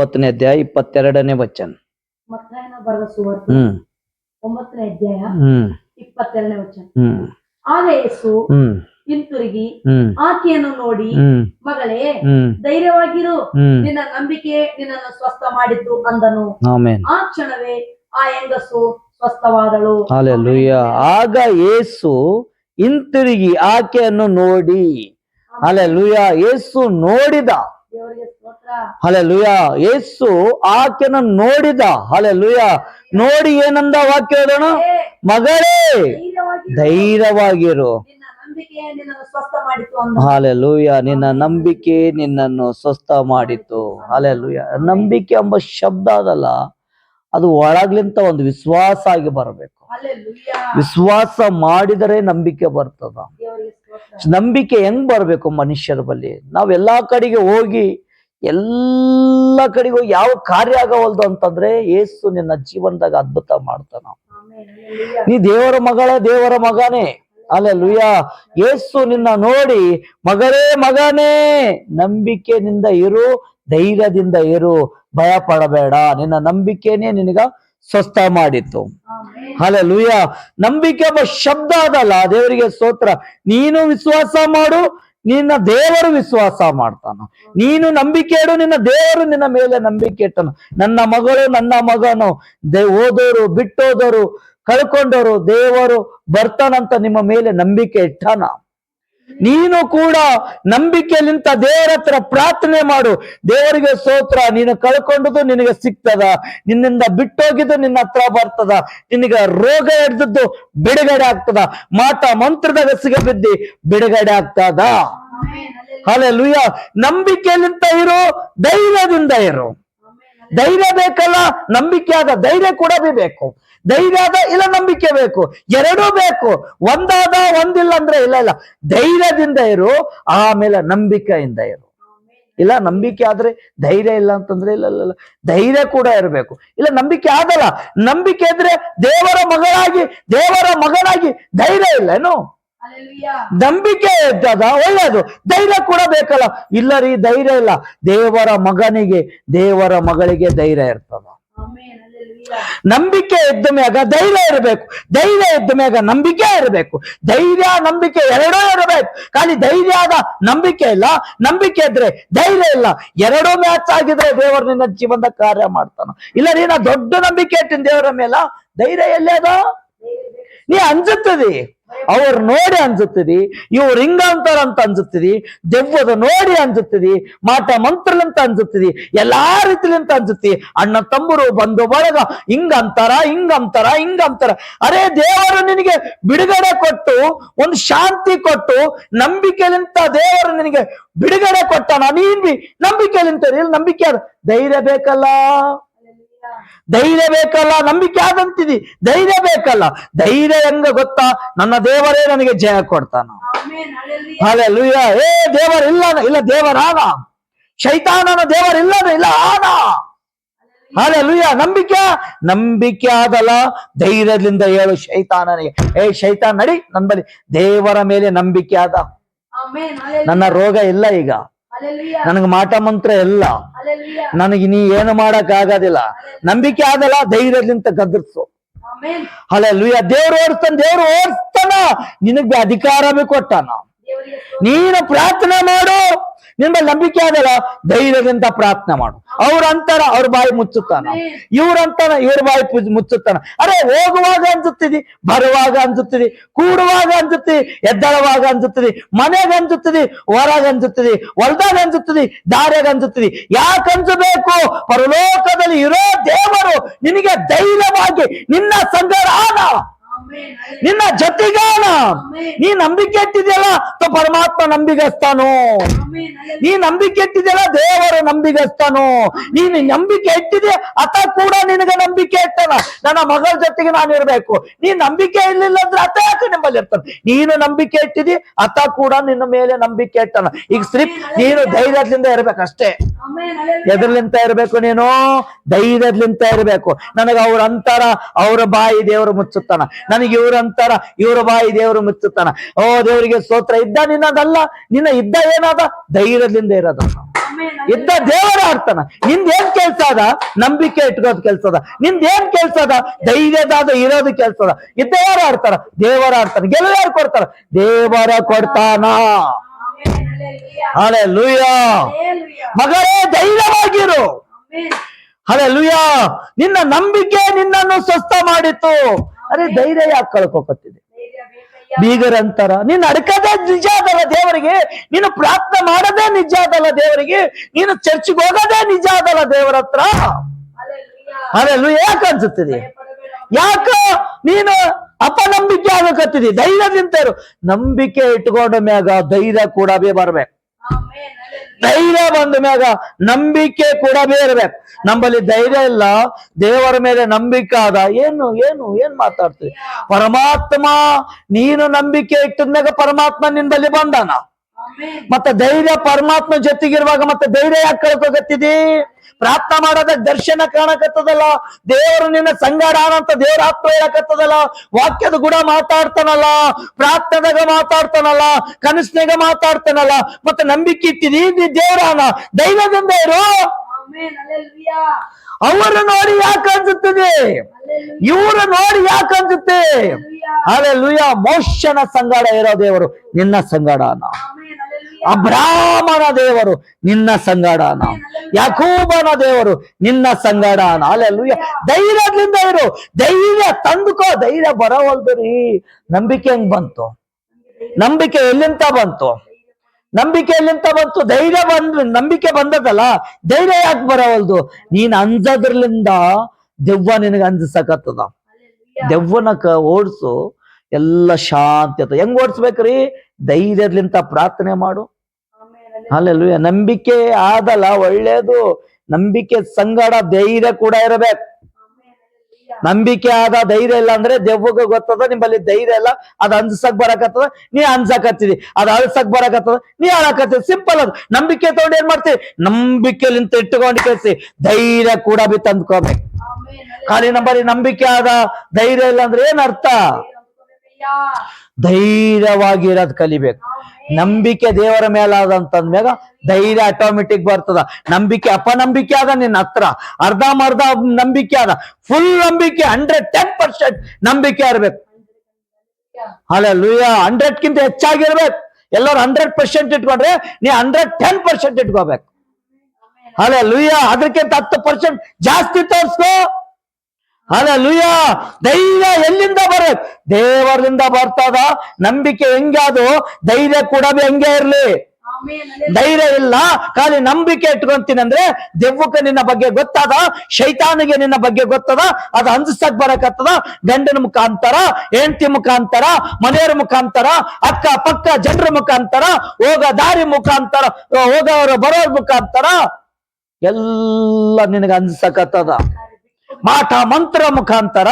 ಒಂಬತ್ತನೇ ಅಧ್ಯಾಯ ಇಪ್ಪತ್ತೆರಡನೇ ವಚನ. ಹ್ಮ್. ಒಂಬತ್ತನೇ ಅಧ್ಯಾಯ ಇಪ್ಪತ್ತೆರಡನೇ ವಚನ. ಆಗ ಯೇಸು ಹಿಂತಿರುಗಿ ಆಕೆಯನ್ನು ನೋಡಿ ಮಗಳೇ ಧೈರ್ಯವಾಗಿರು. ನಿನ್ನ ನಂಬಿಕೆ ನಿನ್ನನ್ನು ಸ್ವಸ್ಥ ಮಾಡಿದ್ದು ಅಂದನು. ಆ ಕ್ಷಣವೇ ಆ ಹೆಂಗಸು ಸ್ವಸ್ಥವಾದಳು. ಆಗ ಯೇಸು ಹಿಂತಿರುಗಿ ಆಕೆಯನ್ನು ನೋಡಿ. ಹಾಲೆಲೂಯ. ಯೇಸು ನೋಡಿದ. ದೇವರಿಗೆ ಲುಯ ಯೇಸು ಆಕೆನ ನೋಡಿದ. ಹಾಲೆಲೂಯ ನೋಡಿ ಏನಂದ ವಾಕ್ಯ ಹೇಳೋಣ? ಮಗಳೇ ಧೈರ್ಯವಾಗಿರು. ಧೈರ್ಯವಾಗಿರು ನಿನ್ನ ನಂಬಿಕೆ ನಿನ್ನನ್ನು ಸ್ವಸ್ಥ ಮಾಡಿತು ಹಲೆ ಲೂಯ ನಂಬಿಕೆ ಎಂಬ ಶಬ್ದ ಅದಲ್ಲ. ಅದು ಒಳಗ್ಲಿಂತ ಒಂದು ವಿಶ್ವಾಸ ಆಗಿ ಬರಬೇಕು. ವಿಶ್ವಾಸ ಮಾಡಿದರೆ ನಂಬಿಕೆ ಬರ್ತದ. ನಂಬಿಕೆ ಹೆಂಗ್ ಬರ್ಬೇಕು ಮನುಷ್ಯರ ಬಳಿ? ನಾವ್ ಎಲ್ಲಾ ಕಡೆಗೆ ಹೋಗಿ ಎಲ್ಲ ಕಡೆಗೂ ಯಾವ ಕಾರ್ಯ ಆಗವಲ್ದು ಅಂತಂದ್ರೆ ಏಸು ನಿನ್ನ ಜೀವನದಾಗ ಅದ್ಭುತ ಮಾಡ್ತಾನ. ನೀ ದೇವರ ಮಗಳೇ ದೇವರ ಮಗನೇ. ಅಲ್ಲೆಲುಯ್ಯ ಏಸು ನಿನ್ನ ನೋಡಿ ಮಗಳೇ ಮಗನೇ ನಂಬಿಕೆನಿಂದ ಇರು ಧೈರ್ಯದಿಂದ ಇರು ಭಯ ಪಡಬೇಡ ನಿನ್ನ ನಂಬಿಕೆನೇ ನಿನಗ ಸ್ವಸ್ಥ ಮಾಡಿತ್ತು. ಆಮೆನ್. ಲುಯ್ಯ ನಂಬಿಕೆ ಎಂಬ ಶಬ್ದ ಅದಲ್ಲ ದೇವರಿಗೆ ಸ್ತೋತ್ರ. ನೀನು ವಿಶ್ವಾಸ ಮಾಡು ನಿನ್ನ ದೇವರು ವಿಶ್ವಾಸ ಮಾಡ್ತಾನ. ನೀನು ನಂಬಿಕೆ ಇಡು, ನಿನ್ನ ದೇವರು ನಿನ್ನ ಮೇಲೆ ನಂಬಿಕೆ ಇಟ್ಟನು. ನನ್ನ ಮಗಳು ನನ್ನ ಮಗನು, ದೇ ಓದೋರು ಬಿಟ್ಟೋದರು ಕಳ್ಕೊಂಡವರು ದೇವರು ಬರ್ತಾನಂತ ನಿಮ್ಮ ಮೇಲೆ ನಂಬಿಕೆ ಇಟ್ಟಾನ. ನೀನು ಕೂಡ ನಂಬಿಕೆಯಲ್ಲಿಂತ ದೇವರ ಹತ್ರ ಪ್ರಾರ್ಥನೆ ಮಾಡು. ದೇವರಿಗೆ ಸ್ತೋತ್ರ, ನೀನು ಕಳ್ಕೊಂಡದ್ದು ನಿನಗೆ ಸಿಗ್ತದ. ನಿನ್ನಿಂದ ಬಿಟ್ಟೋಗಿದ್ದು ನಿನ್ನ ಹತ್ರ ಬರ್ತದ. ನಿನಗೆ ರೋಗ ಹಿಡ್ದದ್ದು ಬಿಡುಗಡೆ ಆಗ್ತದ. ಮಾಟ ಮಂತ್ರದಾಗ ಸಿಗಬಿದ್ದಿ ಬಿಡುಗಡೆ ಆಗ್ತದ. ನಂಬಿಕೆ ಲುಯ್ಯ ನಂಬಿಕೆಯಲ್ಲಿಂತ ಇರು, ಧೈರ್ಯದಿಂದ ಇರು. ಧೈರ್ಯ ಬೇಕಲ್ಲ ನಂಬಿಕೆ ಆದ ಧೈರ್ಯ ಕೂಡ ಬೇಕು ಧೈರ್ಯ ಆದ ಇಲ್ಲ ನಂಬಿಕೆ ಬೇಕು. ಎರಡೂ ಬೇಕು. ಒಂದಾದ ಒಂದಿಲ್ಲ ಅಂದ್ರೆ ಇಲ್ಲ ಇಲ್ಲ. ಧೈರ್ಯದಿಂದ ಇರು ಆಮೇಲೆ ನಂಬಿಕೆಯಿಂದ ಇರು. ಇಲ್ಲ ನಂಬಿಕೆ ಆದ್ರೆ ಧೈರ್ಯ ಇಲ್ಲ ಅಂತಂದ್ರೆ ಇಲ್ಲ ಇಲ್ಲ ಇಲ್ಲ. ಧೈರ್ಯ ಕೂಡ ಇರಬೇಕು. ಇಲ್ಲ ನಂಬಿಕೆ ಆಗಲ್ಲ. ನಂಬಿಕೆ ಇದ್ರೆ ದೇವರ ಮಗಳಾಗಿ ದೇವರ ಮಗನಾಗಿ ಧೈರ್ಯ ಇಲ್ಲ ಏನು. ನಂಬಿಕೆ ಇದ್ದದ ಒಳ್ಳೇದು ಧೈರ್ಯ ಕೂಡ ಬೇಕಲ್ಲ. ಇಲ್ಲ ರೀ ಧೈರ್ಯ ಇಲ್ಲ. ದೇವರ ಮಗನಿಗೆ ದೇವರ ಮಗಳಿಗೆ ಧೈರ್ಯ ಇರ್ತದ. ನಂಬಿಕೆ ಇದ್ದ ಮ್ಯಾಗ ಧೈರ್ಯ ಇರಬೇಕು. ಧೈರ್ಯ ಇದ್ದ ಮ್ಯಾಗ ನಂಬಿಕೆ ಇರಬೇಕು. ಧೈರ್ಯ, ನಂಬಿಕೆ ಎರಡೂ ಇರಬೇಕು. ಖಾಲಿ ಧೈರ್ಯ ಆದ ನಂಬಿಕೆ ಇಲ್ಲ. ನಂಬಿಕೆ ಇದ್ರೆ ಧೈರ್ಯ ಇಲ್ಲ. ಎರಡೂ ಮ್ಯಾಚ್ ಆಗಿದ್ರೆ ದೇವರು ನಿನ್ನ ಜೀವನದ ಕಾರ್ಯ ಮಾಡ್ತಾನ. ಇಲ್ಲ ನೀನ ದೊಡ್ಡ ನಂಬಿಕೆ ಇಟ್ಟಿನ ದೇವರ ಮೇಲ ಧೈರ್ಯ ಎಲ್ಲೇ ಅದ? ನೀ ಅಂಜುತ್ತದಿ. ಅವ್ರು ನೋಡಿ ಅನ್ಸುತ್ತದಿ, ಇವ್ರು ಹಿಂಗ ಅಂತಾರ ಅಂತ ಅನ್ಸುತ್ತದಿ, ದೆವ್ವದ ನೋಡಿ ಅನ್ಸುತ್ತದಿ ಮಾಟ ಮಂತ್ರಲಿಂತ ಅನ್ಸುತ್ತಿದೆ, ಎಲ್ಲಾ ರೀತಿಲಿಂತ ಅನ್ಸುತ್ತಿ. ಅಣ್ಣ ತಮ್ಮರು ಬಂಧು ಬಳಗ ಹಿಂಗ ಅಂತಾರ ಹಿಂಗ ಅಂತಾರ ಹಿಂಗ ಅಂತಾರ ಅರೇ ದೇವರು ನಿನಗೆ ಬಿಡುಗಡೆ ಕೊಟ್ಟು, ಒಂದು ಶಾಂತಿ ಕೊಟ್ಟು, ನಂಬಿಕೆಲಿಂತ ದೇವರು ನಿನಗೆ ಬಿಡುಗಡೆ ಕೊಟ್ಟಾನ ನೀನ್ ಬಿ? ನಂಬಿಕೆಲಿಂತ ನಂಬಿಕೆ ಧೈರ್ಯ ಬೇಕಲ್ಲ. ಧೈರ್ಯ ಬೇಕಲ್ಲ ನಂಬಿಕೆ ಆದಂತಿದಿ. ಧೈರ್ಯ ಬೇಕಲ್ಲ. ಧೈರ್ಯ ಹೆಂಗ ಗೊತ್ತಾ? ನನ್ನ ದೇವರೇ ನನಗೆ ಜಯ ಕೊಡ್ತಾನ. ಹಾಲೆಲೂಯ ಏ ದೇವರ ಇಲ್ಲ ಇಲ್ಲ ದೇವರಾನ ಶೈತಾನನ ದೇವರ ಇಲ್ಲ ಇಲ್ಲ ಆನ. ಹಾಲೆಲೂಯ ನಂಬಿಕೆ? ನಂಬಿಕೆ ಆದಲ್ಲ. ಧೈರ್ಯದಿಂದ ಹೇಳು ಶೈತಾನನಿಗೆ. ಏ ಶೈತಾನ್ ನಡಿ ನನ್ ಬಳಿ ದೇವರ ಮೇಲೆ ನಂಬಿಕೆ ಆದ. ನನ್ನ ರೋಗ ಇಲ್ಲ ಈಗ. ನನಗೆ ಮಾಟ ಮಂತ್ರ ಎಲ್ಲ. ನನಗೆ ನೀ ಏನು ಮಾಡಕ್ ಆಗೋದಿಲ್ಲ. ನಂಬಿಕೆ ಆಗಲ್ಲ ಧೈರ್ಯದಿಂದ ಗದರ್ಸು. ಆಮೆನ್. ಲುಯ್ಯ ದೇವ್ರು ಓಡಿಸ್ತಾನ ದೇವ್ರು ಓಡಿಸ್ತಾನ. ನಿನಗೆ ಅಧಿಕಾರ ಬೇಕು ಕೊಟ್ಟಾನ ನೀನು ಪ್ರಾರ್ಥನೆ ಮಾಡು. ನಿನ್ನ ನಂಬಿಕೆ ಆಗಲ್ಲ ಧೈರ್ಯದಿಂದ ಪ್ರಾರ್ಥನೆ ಮಾಡು. ಅವ್ರ ಅಂತಾರ ಅವ್ರ ಬಾಯಿ ಮುಚ್ಚುತ್ತಾನ. ಇವ್ರಂತಾನ ಇವ್ರ ಬಾಯಿ ಮುಚ್ಚುತ್ತಾನ. ಅರೆ, ಹೋಗುವಾಗ ಅನ್ಸುತ್ತಿದಿ ಬರುವಾಗ ಅನ್ಸುತ್ತಿದಿ ಕೂಡುವಾಗ ಅನ್ಸುತ್ತಿ ಎದ್ದಳವಾಗ ಅನ್ಸುತ್ತಿದಿ ಮನೆಗೆ ಅನ್ಸುತ್ತಿದಿ ಹೊರಗೆ ಅನ್ಸುತ್ತಿದಿ ಹೊಲ್ದಾಗ ಅನ್ಸುತ್ತಿದಿ ದಾರ್ಯಾಗ ಅನ್ಸುತ್ತಿದಿ ಯಾಕೆ ಅನ್ಸಬೇಕು ಪರಲೋಕದಲ್ಲಿ ಇರೋ ದೇವರು ನಿನಗೆ ಧೈರ್ಯವಾಗಿ ನಿನ್ನ ಸಂಗಡ. ನಿನ್ನ ಜೊತೆಗಾನ. ನೀ ನಂಬಿಕೆ ಇಟ್ಟಿದೆಯಲ್ಲ ತ ಪರಮಾತ್ಮ ನಂಬಿಗಸ್ತಾನು. ನೀ ನಂಬಿಕೆ ಇಟ್ಟಿದೆಯಲ್ಲ ದೇವರ ನಂಬಿಗಸ್ತಾನು. ನೀನು ನಂಬಿಕೆ ಇಟ್ಟಿದೆ ಅತ ಕೂಡ ನಿನಗೆ ನಂಬಿಕೆ ಇಟ್ಟನ. ನನ್ನ ಮಗಳ ಜೊತೆಗೆ ನಾನು ಇರ್ಬೇಕು. ನೀ ನಂಬಿಕೆ ಇರ್ಲಿಲ್ಲ ಅಂದ್ರೆ ಅತ ಯಾಕೆ ನಿಮ್ಮಲ್ಲಿ ಇರ್ತಾನೆ? ನೀನು ನಂಬಿಕೆ ಇಟ್ಟಿದಿ ಅತ ಕೂಡ ನಿನ್ನ ಮೇಲೆ ನಂಬಿಕೆ ಇಟ್ಟಾನ. ಈಗ ಸ್ಲಿಪ್ ನೀನು ಧೈರ್ಯದಿಂದ ಇರ್ಬೇಕಷ್ಟೇ. ಎದ್ರಲಿಂತ ಇರ್ಬೇಕು ನೀನು? ಧೈರ್ಯದ್ಲಿಂತ ಇರ್ಬೇಕು. ನನಗ ಅವ್ರ ಅಂತಾರ ಅವ್ರ ಬಾಯಿ ದೇವರು ಮುಚ್ಚುತ್ತಾನ. ನನಗೆ ಇವ್ರ ಅಂತಾರ ಇವ್ರ ಬಾಯಿ ದೇವರು ಮುಚ್ಚುತ್ತಾನ. ಓ ದೇವರಿಗೆ ಸ್ತೋತ್ರ ಇದ್ದ ನಿನ್ನದಲ್ಲ ನಿನ್ನ ಇದ್ದ ಏನಾದ? ಧೈರ್ಯದಿಂದ ಇರೋದ. ಇದ್ದ ದೇವರ ಆಡ್ತಾನ ನಿಂದ ಏನ್ ಕೆಲ್ಸ ಅದ? ನಂಬಿಕೆ ಇಟ್ಕೋದ್ ಕೆಲ್ಸ ಅದ. ನಿಂದ ಏನ್ ಕೆಲ್ಸ ಅದ? ಧೈರ್ಯದಾದ ಇರೋದು ಕೆಲ್ಸ ಅದ. ಇದ್ದ ಯಾರು ಆಡ್ತಾರ ದೇವರ ಆಡ್ತಾನ ಗೆಲುವು ಯಾರು ಕೊಡ್ತಾರ? ದೇವರ ಕೊಡ್ತಾನ. ಆಮೆನ್ ಲೂಯಾ ಮಗಳೇ ಧೈರ್ಯವಾಗಿರು. ಹಳೆ ಲೂಯ ನಿನ್ನ ನಂಬಿಕೆ ನಿನ್ನನ್ನು ಸ್ವಸ್ಥ ಮಾಡಿತ್ತು ಅರೆ ಧೈರ್ಯ ಯಾಕೆ ಕಳ್ಕೊಕತ್ತಿದೆ ಬೀಗರಂತರ. ನೀನ್ ಅಡ್ಕದೇ ನಿಜ ಅದಲ್ಲ ದೇವರಿಗೆ. ನೀನು ಪ್ರಾರ್ಥನೆ ಮಾಡದೇ ನಿಜ ಅದಲ್ಲ ದೇವರಿಗೆ. ನೀನು ಚರ್ಚ್ಗೆ ಹೋಗೋದೇ ನಿಜ ಅದಲ್ಲ ದೇವರ ಹತ್ರ. ಅಲ್ಲೆಲ್ಲೂ ಯಾಕೆ ಅನ್ಸುತ್ತಿದೆ? ಯಾಕ ನೀನು ಅಪನಂಬಿಕೆ ಆಗಕತ್ತಿದಿ. ಧೈರ್ಯ ನಿಂತರು. ನಂಬಿಕೆ ಇಟ್ಕೊಂಡ ಮ್ಯಾಗ ಧೈರ್ಯ ಕೂಡ ಬರ್ಬೇಕು ಆಮೆನ್ ಧೈರ್ಯ ಬಂದ ಮ್ಯಾಗ ನಂಬಿಕೆ ಕೂಡ ಇರ್ಬೇಕು ನಮ್ಮಲ್ಲಿ ಧೈರ್ಯ ಇಲ್ಲ. ದೇವರ ಮೇಲೆ ನಂಬಿಕೆ ಆದ. ಏನು ಏನು ಏನ್ ಮಾತಾಡ್ತೀವಿ? ಪರಮಾತ್ಮ ನೀನು ನಂಬಿಕೆ ಇಟ್ಟದ್ಮ್ಯಾಗ ಪರಮಾತ್ಮ ನಿನ್ನಲ್ಲಿ ಬಂದಾನ. ಮತ್ತೆ ಧೈರ್ಯ ಪರಮಾತ್ಮ ಜೊತೆಗಿರುವಾಗ ಮತ್ತೆ ಧೈರ್ಯ ಯಾಕೆ ಕಳ್ಕೊಗತ್ತಿದಿ ಪ್ರಾರ್ಥನೆ ಮಾಡದ ದರ್ಶನ ಕಾಣಕತ್ತದಲ್ಲ? ದೇವರು ನಿನ್ನ ಸಂಗಾಡಾನ ಅಂತ ದೇವ್ರ ಆತ್ಮ ಹೇಳಕತ್ತದಲ್ಲ? ವಾಕ್ಯದ ಗುಣ ಮಾತಾಡ್ತಾನಲ್ಲ ಪ್ರಾರ್ಥನೆದಾಗ ಮಾತಾಡ್ತಾನಲ್ಲ ಕನಸಿನಾಗ ಮಾತಾಡ್ತಾನಲ್ಲ ಮತ್ತೆ ನಂಬಿಕೆ ಇಟ್ಟಿದಿ ನೀ ದೇವರಾನ ದೈವದಿಂದ ಇರು. ಅವರ ನೋಡಿ ಯಾಕೆ ಅನ್ಸುತ್ತದೆ? ಇವರ ನೋಡಿ ಯಾಕೆ ಅನ್ಸುತ್ತೆ? ಅಲ್ಲೇ ಲುಯ ಮೋಶನ ಸಂಗಾಡ ಇರೋ ದೇವರು ನಿನ್ನ ಸಂಗಡಾನ. ಅಬ್ರಾಹ್ಮನ ದೇವರು ನಿನ್ನ ಸಂಗಡಾನ. ಯಾಕೂಬನ ದೇವರು ನಿನ್ನ ಸಂಗಾಡಾನ. ಅಲ್ಲೆಲ್ಲೂ ಧೈರ್ಯದಿಂದ ಇರು. ಧೈರ್ಯ ತಂದುಕೋ. ಧೈರ್ಯ ಬರವಲ್ದು ರೀ ನಂಬಿಕೆ ಹೆಂಗ್ ಬಂತು? ನಂಬಿಕೆ ಎಲ್ಲಿಂತ ಬಂತು? ನಂಬಿಕೆ ಎಲ್ಲಿಂತ ಬಂತು? ಧೈರ್ಯ ಬಂದ್, ನಂಬಿಕೆ ಬಂದದಲ್ಲ? ಧೈರ್ಯ ಯಾಕೆ ಬರವಲ್ದು? ನೀನ್ ಅಂಜದ್ರಲಿಂದ ದೆವ್ವ ನಿನಗೆ ಅಂಜಿಸಕತ್ತದ. ದೆವ್ವನ ಓಡಿಸು. ಎಲ್ಲ ಶಾಂತಿ ಆತ ಹೆಂಗ್ ಓಡಿಸ್ಬೇಕ್ರಿ? ಧೈರ್ಯದ್ಲಿಂತ ಪ್ರಾರ್ಥನೆ ಮಾಡು. ಅಲ್ಲೆಲ್ಲ ನಂಬಿಕೆ ಆದಲ್ಲ ಒಳ್ಳೇದು. ನಂಬಿಕೆ ಸಂಗಡ ಧೈರ್ಯ ಕೂಡ ಇರಬೇಕು. ನಂಬಿಕೆ ಆದ ಧೈರ್ಯ ಇಲ್ಲ ಅಂದ್ರೆ ದೆವ್ವಗ ಗೊತ್ತದ ನಿಮ್ಮಲ್ಲಿ ಧೈರ್ಯ ಇಲ್ಲ. ಅದ್ ಅನ್ಸಕ್ ಬರಕತ್ತದ ನೀ ಅನ್ಸಕತ್ತಿದಿ ಅದ್ ಅಳ್ಸಕ್ ಬರಕತ್ತದ ನೀ ಅಳಕತ್ತಿ ಸಿಂಪಲ್ ಅದು. ನಂಬಿಕೆ ತಗೊಂಡು ಏನ್ ಮಾಡ್ತೀವಿ ನಂಬಿಕೆಲಿಂತ ಇಟ್ಟುಕೊಂಡು ಕೇಳಿಸಿ ಧೈರ್ಯ ಕೂಡ ಬಿ ತಂದ್ಕೋಬೇಕು ಖಾಲಿ ನಂಬರಿ ನಂಬಿಕೆ ಆದ ಧೈರ್ಯ ಇಲ್ಲ ಅಂದ್ರೆ ಏನ್ ಅರ್ಥ? ಹಲ್ಲೆಲೂಯಾ ಧೈರ್ಯವಾಗಿ ಕಲಿಬೇಕು ನಂಬಿಕೆ ದೇವರ ಮೇಲಾದಂತಂದ್ಮ್ಯಾಗ ಧೈರ್ಯ ಆಟೋಮೆಟಿಕ್ ಬರ್ತದ. ನಂಬಿಕೆ ಅಪನಂಬಿಕೆ ಆದ ನಿನ್ನ ಹತ್ರ. ಅರ್ಧಂಬರ್ಧ ನಂಬಿಕೆ ಆದ. ಫುಲ್ ನಂಬಿಕೆ ಹಂಡ್ರೆಡ್ ಟೆನ್ ಪರ್ಸೆಂಟ್ ನಂಬಿಕೆ ಇರ್ಬೇಕು. ಅಲ್ಲ ಲೂಯ ಹಂಡ್ರೆಡ್ ಕಿಂತ ಹೆಚ್ಚಾಗಿರ್ಬೇಕು. ಎಲ್ಲರೂ ಹಂಡ್ರೆಡ್ ಪರ್ಸೆಂಟ್ ಇಟ್ಕೊಂಡ್ರೆ ನೀ ಹಂಡ್ರೆಡ್ ಟೆನ್ ಪರ್ಸೆಂಟ್ ಇಟ್ಕೋಬೇಕು. ಅಲ್ಲ ಲೂಯ ಅದಕ್ಕಿಂತ ಹತ್ತು ಪರ್ಸೆಂಟ್ ಜಾಸ್ತಿ ತೋರ್ಸ್ಕೋ. ಅಲ್ಲ ಲೂಯ ಧೈರ್ಯ ಎಲ್ಲಿಂದ ಬರಬೇಕು ದೇವರಿಂದ ಬರ್ತದ. ನಂಬಿಕೆ ಹೆಂಗಾದು ಧೈರ್ಯ ಕೂಡ ಹೆಂಗೆ ಇರ್ಲಿ. ಧೈರ್ಯ ಇಲ್ಲ. ಖಾಲಿ ನಂಬಿಕೆ ಇಟ್ಕೊಂತೀನಿ ಅಂದ್ರೆ ದೆವ್ವಕ್ಕೆ ನಿನ್ನ ಬಗ್ಗೆ ಗೊತ್ತಾದ? ಶೈತಾನಿಗೆ ನಿನ್ನ ಬಗ್ಗೆ ಗೊತ್ತದ? ಅದು ಅಂಜಿಸಕ್ ಬರಕತ್ತದ? ಗಂಡನ ಮುಖಾಂತರ ಹೆಂಡತಿ ಮುಖಾಂತರ ಮನೆಯವರ ಮುಖಾಂತರ ಅಕ್ಕ ಪಕ್ಕ ಜನರ ಮುಖಾಂತರ ಹೋಗ ದಾರಿ ಮುಖಾಂತರ ಹೋಗೋರ ಬರೋರ್ ಮುಖಾಂತರ ಎಲ್ಲ ನಿನಗೆ ಅಂಜಿಸಕತ್ತದ ಮಾಟ ಮಂತ್ರ ಮುಖಾಂತರ.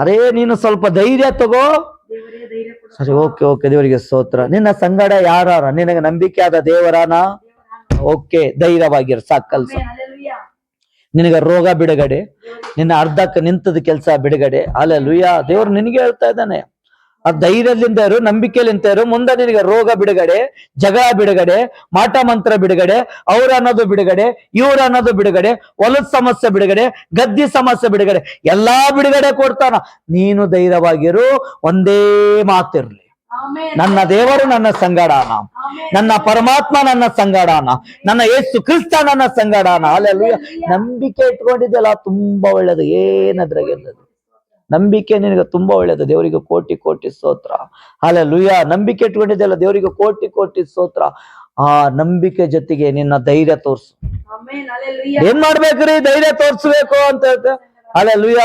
ಅರೇ ನೀನು ಸ್ವಲ್ಪ ಧೈರ್ಯ ತಗೋ. ಸರಿ ಓಕೆ ಓಕೆ ದೇವರಿಗೆ ಸ್ತೋತ್ರ. ನಿನ್ನ ಸಂಗಡ ಯಾರ ನಿನಗೆ ನಂಬಿಕೆ ಆದ ದೇವರಾನ? ಓಕೆ ಧೈರ್ಯವಾಗಿರ್ ಸಾಕ್ ಕಲ್ಸ. ನಿನಗೆ ರೋಗ ಬಿಡುಗಡೆ. ನಿನ್ನ ಅರ್ಧಕ್ಕೆ ನಿಂತದ ಕೆಲಸ ಬಿಡುಗಡೆ. ಅಲ್ಲ ಲುಯ್ಯ ದೇವ್ರು ನಿನಗೆ ಹೇಳ್ತಾ ಇದ್ದಾನೆ. ಆ ಧೈರ್ಯದಿಂದ ಇರು ನಂಬಿಕೆಲಿಂದ ಇರು. ಮುಂದೆ ನಿನಗೆ ರೋಗ ಬಿಡುಗಡೆ ಜಗ ಬಿಡುಗಡೆ ಮಾಟ ಮಂತ್ರ ಬಿಡುಗಡೆ ಅವ್ರ ಅನ್ನೋದು ಬಿಡುಗಡೆ ಇವ್ರ ಅನ್ನೋದು ಬಿಡುಗಡೆ ಹೊಲದ ಸಮಸ್ಯೆ ಬಿಡುಗಡೆ ಗದ್ದಿ ಸಮಸ್ಯೆ ಬಿಡುಗಡೆ ಎಲ್ಲಾ ಬಿಡುಗಡೆ ಕೊಡ್ತಾನ. ನೀನು ಧೈರ್ಯವಾಗಿರು ಒಂದೇ ಮಾತಿರ್ಲಿ. ನನ್ನ ದೇವರು ನನ್ನ ಸಂಗಡಾನ. ನನ್ನ ಪರಮಾತ್ಮ ನನ್ನ ಸಂಗಡಾನ. ನನ್ನ ಯೇಸು ಕ್ರಿಸ್ತ ನನ್ನ ಸಂಗಡಾನ. ಅಲ್ಲೆಲ್ಲ ನಂಬಿಕೆ ಇಟ್ಕೊಂಡಿದ್ದೆಲ್ಲ ತುಂಬಾ ಒಳ್ಳೇದು. ಏನದ್ರಾಗಿರ್ತದೆ ನಂಬಿಕೆ ನಿನಗೆ ತುಂಬಾ ಒಳ್ಳೇದು ದೇವರಿಗೆ ಕೋಟಿ ಕೋಟಿ ಸ್ತೋತ್ರ. ಅಲ್ಲೆಲ್ಲೂಯ್ಯ ನಂಬಿಕೆ ಇಟ್ಕೊಂಡಿದ್ದೆಲ್ಲ ದೇವರಿಗೆ ಕೋಟಿ ಕೋಟಿ ಸ್ತೋತ್ರ. ಆ ನಂಬಿಕೆ ಜೊತೆಗೆ ನಿನ್ನ ಧೈರ್ಯ ತೋರ್ಸು. ಏನ್ ಮಾಡ್ಬೇಕ್ರಿ ಧೈರ್ಯ ತೋರ್ಸ್ಬೇಕು ಅಂತ ಹೇಳ್ತೆ ಲುಯ್ಯ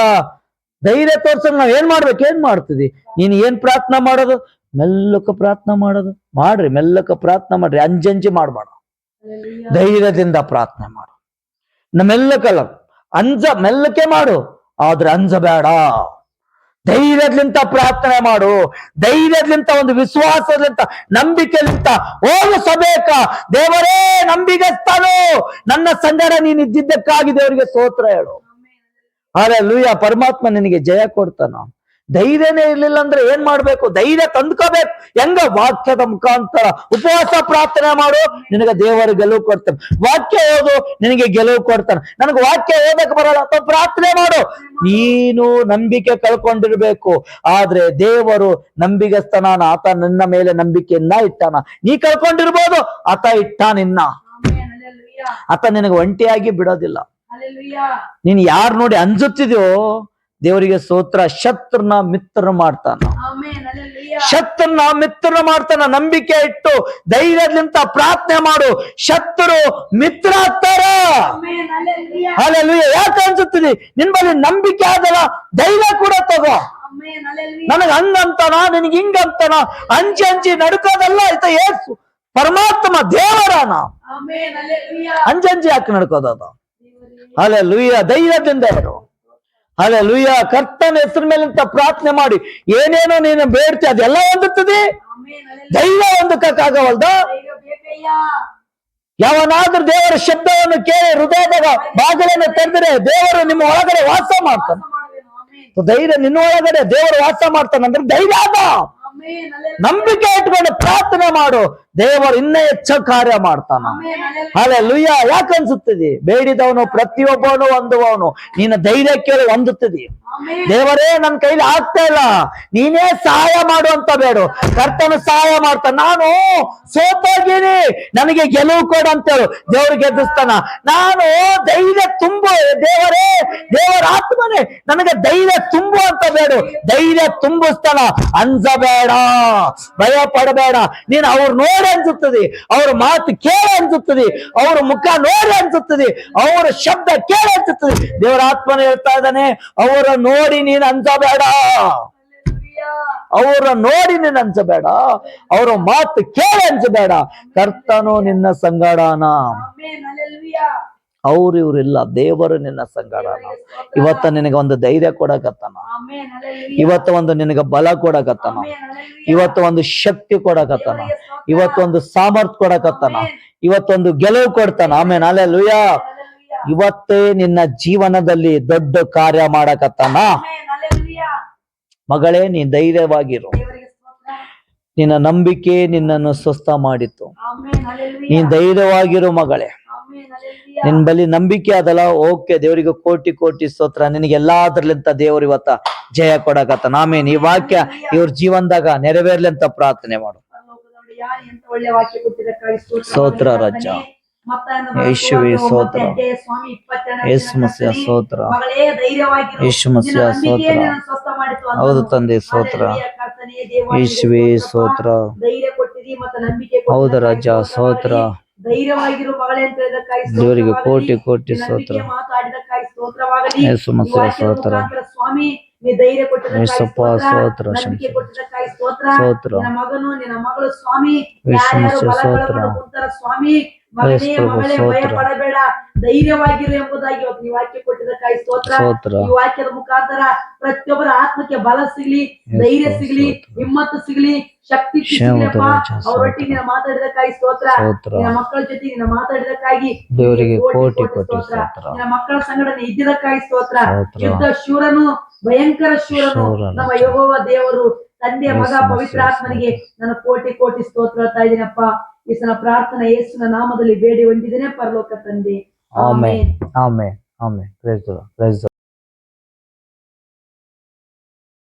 ಧೈರ್ಯ ತೋರ್ಸಕ್ ನಾವ್ ಏನ್ ಮಾಡ್ಬೇಕು? ಏನ್ ಮಾಡ್ತಿದಿ ನೀನ್ ಏನ್ ಪ್ರಾರ್ಥನಾ ಮಾಡೋದು? ಮೆಲ್ಲಕ ಪ್ರಾರ್ಥನಾ ಮಾಡೋದು. ಮಾಡ್ರಿ ಮೆಲ್ಲಕ ಪ್ರಾರ್ಥನಾ ಮಾಡ್ರಿ. ಅಂಜಂಜಿ ಮಾಡ್ಬೇಡ. ಹಲ್ಲೆಲೂಯಾ ಧೈರ್ಯದಿಂದ ಪ್ರಾರ್ಥನೆ ಮಾಡು. ಮೆಲ್ಲಕಲ್ಲ ಅಂಜ ಮೆಲ್ಲಕೆ ಮಾಡು. ಆದ್ರೆ ಅಂಜಬೇಡ. ಧೈರ್ಯದಿಂದ ಪ್ರಾರ್ಥನೆ ಮಾಡು. ಧೈರ್ಯದಿಂದ ಒಂದು ವಿಶ್ವಾಸದಿಂದ ನಂಬಿಕೆಲಿಂತ ಹೋಗಿಸಬೇಕ ದೇವರೇ ನಂಬಿಗಸ್ತಾನು. ನನ್ನ ಸಂಗಡ ನೀನು ಇದ್ದಿದ್ದಕ್ಕಾಗಿ ದೇವರಿಗೆ ಸ್ತೋತ್ರ ಹೇಳು. ಆದ್ರೆ ಲೂಯ ಪರಮಾತ್ಮ ನಿನಗೆ ಜಯ ಕೊಡ್ತಾನ. ಧೈರ್ಯನೇ ಇರ್ಲಿಲ್ಲ ಅಂದ್ರೆ ಏನ್ ಮಾಡ್ಬೇಕು? ಧೈರ್ಯ ತಂದ್ಕೋಬೇಕು. ಹೆಂಗ ವಾಕ್ಯದ ಮುಖಾಂತರ ಉಪವಾಸ ಪ್ರಾರ್ಥನೆ ಮಾಡು ನಿನಗೆ ದೇವರು ಗೆಲುವು ಕೊಡ್ತಾನೆ. ವಾಕ್ಯ ಓದು ನಿನಗೆ ಗೆಲುವು ಕೊಡ್ತಾನೆ. ನನಗೆ ವಾಕ್ಯ ಓದಕ್ಕೆ ಬರಲ್ಲ ಅಥವಾ ಪ್ರಾರ್ಥನೆ ಮಾಡು. ನೀನು ನಂಬಿಕೆ ಕಳ್ಕೊಂಡಿರ್ಬೇಕು ಆದ್ರೆ ದೇವರು ನಂಬಿಗಸ್ತನಾನ ಆತ ನನ್ನ ಮೇಲೆ ನಂಬಿಕೆಯನ್ನ ಇಟ್ಟಾನ. ನೀ ಕಳ್ಕೊಂಡಿರ್ಬೋದು ಆತ ಇಟ್ಟ ನಿನ್ನ ಆಮೆನ್ ಹalleluya ಆತ ನಿನಗೆ ಒಂಟಿಯಾಗಿ ಬಿಡೋದಿಲ್ಲ. ನೀನ್ ಯಾರ್ ನೋಡಿ ಅಂಜುತ್ತಿದ್ಯೋ ದೇವರಿಗೆ ಸ್ತೋತ್ರ ಶತ್ರುನ ಮಿತ್ರ ಮಾಡ್ತಾನ. ಶತ್ರುನ ಮಿತ್ರ ಮಾಡ್ತಾನ ನಂಬಿಕೆ ಇಟ್ಟು ಧೈರ್ಯದಿಂದ ಪ್ರಾರ್ಥನೆ ಮಾಡು. ಶತ್ರು ಮಿತ್ರ ಆಗ್ತಾರ. ಅಲ್ಲೆಲ್ಲ ಯಾಕೆ ಅನ್ಸುತ್ತೀನಿ ನಿನ್ ಬಳಿ ನಂಬಿಕೆ ಆದಲ್ಲ ಧೈರ್ಯ ಕೂಡ ತಗೋ. ನನಗ್ ಹಂಗಂತಾನ ನಿನಗೆ ಹಿಂಗಂತಾನ ಅಂಚಿ ಅಂಚಿ ನಡ್ಕೋದಲ್ಲ ಆಯ್ತ ಏಸು? ಪರಮಾತ್ಮ ದೇವರಾನ. ಅಂಜಿ ಅಂಚಂಚಿ ಯಾಕೆ ನಡ್ಕೋದದ? ಅಲೆ ಲೂಯ್ಯ ಧೈರ್ಯದಿಂದ ಇರು. ಅಲೆ ಲುಯ್ಯ ಕರ್ತನ ಹೆಸರು ಮೇಲಂತ ಪ್ರಾರ್ಥನೆ ಮಾಡಿ. ಏನೇನೋ ನೀನು ಬೇಡ್ತಿ ಅದೆಲ್ಲ ಹೊಂದುತ್ತದೆ? ದೈವ ಹೊಂದಕ್ಕಾಗವಲ್ದ? ಯಾವನಾದ್ರೂ ದೇವರ ಶಬ್ದವನ್ನು ಕೇಳಿ ಹೃದಯದಾಗ ಬಾಗಿಲನ್ನು ತೆರೆದರೆ ದೇವರು ನಿಮ್ಮ ಒಳಗಡೆ ವಾಸ ಮಾಡ್ತಾನೆ. ಧೈರ್ಯ ನಿನ್ನ ಒಳಗಡೆ ದೇವರು ವಾಸ ಮಾಡ್ತಾನೆ ಅಂದ್ರೆ ಧೈರ್ಯ ಹalleluya ನಂಬಿಕೆ ಇಟ್ಕೊಂಡು ಪ್ರಾರ್ಥನೆ ಮಾಡು. ದೇವರು ಇನ್ನೂ ಹೆಚ್ಚ ಕಾರ್ಯ ಮಾಡ್ತಾನ. ಅಲೆ ಲುಯ್ಯ ಯಾಕೆ ಅನ್ಸುತ್ತದೆ ಬೇಡಿದವನು ಪ್ರತಿಯೊಬ್ಬನು ಹೊಂದುವವನು ನಿನ್ನ ಧೈರ್ಯ ಕೇಳಿ ಹೊಂದುತ್ತದೆ ದೇವರೇ ನನ್ನ ಕೈಲಿ ಆಗ್ತಾ ಇಲ್ಲ. ನೀನೇ ಸಹಾಯ ಮಾಡು ಅಂತ ಬೇಡು. ಕರ್ತನ ಸಹಾಯ ಮಾಡ್ತಾನ. ನಾನು ಸೋತಾಗಿನಿ. ನನಗೆ ಗೆಲುವು ಕೊಡು ಅಂತೇಳು ದೇವ್ರು ಗೆದ್ದಿಸ್ತಾನ. ನಾನು ಧೈರ್ಯ ತುಂಬು. ದೇವರೇ, ದೇವರ ಆತ್ಮನೇ ನನಗೆ ಧೈರ್ಯ ತುಂಬು ಅಂತ ಬೇಡು. ಧೈರ್ಯ ತುಂಬಿಸ್ತಾನ. ಅಂಜಬೇಡ ಭಯ ಪಡಬೇಡ ನೀನ್ ಅವ್ರು ನೋಡಿ ಅನ್ಸುತ್ತದೆ. ಅವ್ರ ಮಾತು ಕೇಳಿ ಅನ್ಸುತ್ತದೆ. ಅವ್ರ ಮುಖ ನೋಡಿ ಅನ್ಸುತ್ತದೆ. ಅವರ ಶಬ್ದ ಕೇಳಿ ಅನ್ಸುತ್ತದೆ. ದೇವರ ಆತ್ಮನೇ ಹೇಳ್ತಾ ಇದ್ದಾನೆ. ಅವರ ನೋಡಿ ನೀನ್ ಅನ್ಸಬೇಡ. ಹalleluya ಅವರ ನೋಡಿ ನೀನು ಅಂಜಬೇಡ ಅವರ ಮಾತು ಕೇಳಿ ಅಂಜಬೇಡ ಕರ್ತನು ನಿನ್ನ ಸಂಗಡನ. ಅವ್ರ ಇವ್ರಿಲ್ಲ ದೇವರು ನಿನ್ನ ಸಂಗಡನ. ಇವತ್ತ ನಿನಗೆ ಒಂದು ಧೈರ್ಯ ಕೊಡಕತ್ತಾನ. ಇವತ್ತ ಒಂದು ನಿನಗೆ ಬಲ ಕೊಡಕತ್ತಾನ. ಇವತ್ತ ಒಂದು ಶಕ್ತಿ ಕೊಡಕತ್ತಾನ. ಇವತ್ತೊಂದು ಸಾಮರ್ಥ್ಯ ಕೊಡಕತ್ತಾನ. ಇವತ್ತೊಂದು ಗೆಲುವು ಕೊಡ್ತಾನ. ಆಮೇಲೆ ಅಲೆ ಲುಯ್ಯ ಇವತ್ತೇ ನಿನ್ನ ಜೀವನದಲ್ಲಿ ದೊಡ್ಡ ಕಾರ್ಯ ಮಾಡಕತ್ತಾನ. ಮಗಳೇ ನೀ ಧೈರ್ಯವಾಗಿರು. ನಿನ್ನ ನಂಬಿಕೆ ನಿನ್ನನ್ನು ಸ್ವಸ್ಥ ಮಾಡಿತ್ತು. ನೀ ನೀನ್ ಧೈರ್ಯವಾಗಿರು ಮಗಳೇ. ನಿನ್ ಬಳಿ ನಂಬಿಕೆ ಅದಲ್ಲ. ಓಕೆ ದೇವರಿಗೆ ಕೋಟಿ ಕೋಟಿ ಸ್ತೋತ್ರ. ನಿನಗೆ ಎಲ್ಲಾದ್ರಲಿಂತ ದೇವರು ಇವತ್ತ ಜಯ ಕೊಡಕತ್ತ ನಾಮೇನ್ ಈ ವಾಕ್ಯ ಇವ್ರ ಜೀವನದಾಗ ನೆರವೇರ್ಲಿ ಅಂತ ಪ್ರಾರ್ಥನೆ ಮಾಡು. ಸ್ತೋತ್ರ. ರಾಜ. ಯೇಸುವೆ ಸೋತ್ರ. ಯೇಸು ಮಸಿಯ ಸೋತ್ರ. ಯೇಸು ಮಸಿಯ ಸೋತ್ರ. ಹೌದು ತಂದೆ ಸೋತ್ರ. ಯೇಸುವೆ ಸೋತ್ರ. ಹೌದು ರಾಜ ಸೋತ್ರ. ದೇವರಿಗೆ ಕೋಟಿ ಕೋಟಿ ಸೋತ್ರ. ಯೇಸು ಮಸಿಯ ಸೋತ್ರ. ಯೇಸಪ್ಪ ಸೋತ್ರ. ಸೋತ್ರ. ಮಗನು ನಿನ್ನ ಮಗಳು ಸ್ವಾಮಿ ಸೋತ್ರ. ಸ್ವಾಮಿ ಮಗನೇ ಮಗಳೇ ಭಯ ಪಡಬೇಡ ಧೈರ್ಯವಾಗಿರು ಎಂಬುದಾಗಿ ಇವತ್ತು ನೀವು ವಾಕ್ಯ ಕೊಟ್ಟಿದ್ದ ಕಾಯಿ ಸ್ತೋತ್ರ. ಈ ವಾಕ್ಯದ ಮುಖಾಂತರ ಪ್ರತಿಯೊಬ್ಬರ ಆತ್ಮಕ್ಕೆ ಬಲ ಸಿಗ್ಲಿ ಧೈರ್ಯ ಸಿಗ್ಲಿ. ಹಿಮ್ಮತ್ತು ಸಿಗ್ಲಿ ಶಕ್ತಿ ಸಿಗ್ಲಿಪ್ಪ ಅವರೊಟ್ಟಿಗೆ. ನಿನ್ನ ಮಾತಾಡಿದಕ್ಕಾಗಿ ಸ್ತೋತ್ರ ಸ್ತೋತ್ರ. ನಿನ್ನ ಮಕ್ಕಳ ಜೊತೆ ನಿನ್ನ ಮಾತಾಡಿದಕ್ಕಾಗಿ ದೇವರಿಗೆ ಕೋಟಿ ಕೋಟಿ ಸ್ತೋತ್ರ. ನಿನ್ನ ಮಕ್ಕಳ ಸಂಗಡನೆ ಇದ್ದಿದ್ದಕ್ಕಾಗಿ ಸ್ತೋತ್ರ ಸ್ತೋತ್ರ. ಯುದ್ಧ ಶೂರನು ಭಯಂಕರ ಶೂರನು. ನಮ್ಮ ಯೋಗವ ದೇವರು ತಂದೆ ಮಗ ಪವಿತ್ರ ಆತ್ಮನಿಗೆ ನಾನು ಕೋಟಿ ಕೋಟಿ ಸ್ತೋತ್ರ ಹೇಳ್ತಾ ಇದ್ದೀನಪ್ಪ ಈಸನ ಪ್ರಾರ್ಥನಾ ಯೇಸುವಿನ ನಾಮದಲ್ಲಿ ಬೇಡಿ ಹೊಂದಿದ್ದೇನೆ ಪರಲೋಕ ತಂದೆ ಆಮೇನ್ ಆಮೇನ್ ಆಮೇನ್ ಪ್ರೈಸ್ ಪ್ರೈಸ್